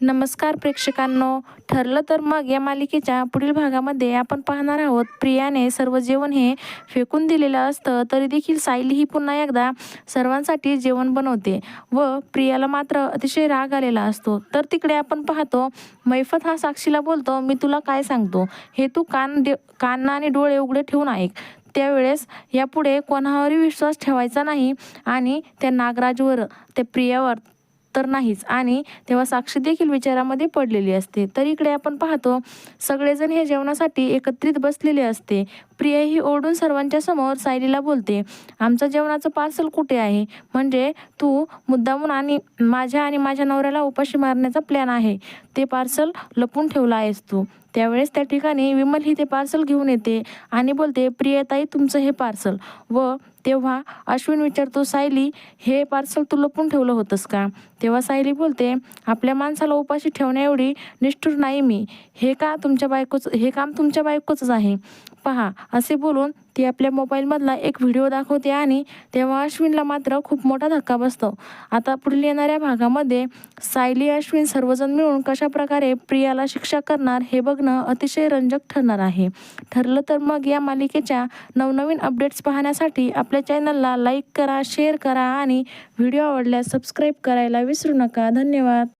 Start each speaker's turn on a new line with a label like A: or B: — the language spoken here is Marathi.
A: नमस्कार प्रेक्षकांनो. ठरलं तर मग या मालिकेच्या पुढील भागामध्ये आपण पाहणार आहोत. प्रियाने सर्व जेवण हे फेकून दिलेलं असतं तरी देखील सायली ही पुन्हा एकदा सर्वांसाठी जेवण बनवते व प्रियाला मात्र अतिशय राग आलेला असतो. तर तिकडे आपण पाहतो मैफत हा साक्षीला बोलतो मी तुला काय सांगतो? हे तू कान डे कान आणि डोळे उघडे ठेवून ऐक. त्यावेळेस यापुढे कोणावरही विश्वास ठेवायचा नाही आणि त्या नागराजवर त्या प्रियावर तर नाहीच. आणि तेव्हा साक्षी देखील विचारामध्ये पडलेली असते. तर इकडे आपण पाहतो सगळेजण हे जेवणासाठी एकत्रित बसलेले असते. प्रिया ही ओढून सर्वांच्या समोर सायलीला बोलते आमचं जेवणाचं पार्सल कुठे आहे? म्हणजे तू मुद्दामून आणि माझ्या आणि माझ्या नवऱ्याला उपाशी मारण्याचा प्लॅन आहे. ते पार्सल लपून ठेवलं आहेस तू. त्यावेळेस त्या ठिकाणी विमल ही ते पार्सल घेऊन येते आणि बोलते प्रियताई तुमचं हे पार्सल. व तेव्हा अश्विन विचारतो सायली हे पार्सल तू लपून ठेवलं होतंस का? तेव्हा सायली बोलते आपल्या माणसाला उपाशी ठेवण्याएवढी निष्ठुर नाही मी. हे का तुमच्या बायकोचं हे काम तुमच्या बायकोचंच आहे? पहा असे बोलून ती आपल्या मोबाईलमधला एक व्हिडिओ दाखवते आणि तेव्हा अश्विनला मात्र खूप मोठा धक्का बसतो. आता पुढील येणाऱ्या भागामध्ये सायली अश्विन सर्वजण मिळून कशा प्रकारे प्रियाला शिक्षा करणार हे बघणं अतिशय रंजक ठरणार आहे. ठरलं तर मग या मालिकेच्या नवनवीन अपडेट्स पाहण्यासाठी आपल्या चॅनलला लाईक करा शेअर करा आणि व्हिडिओ आवडल्यास सबस्क्राईब करायला विसरू नका. धन्यवाद.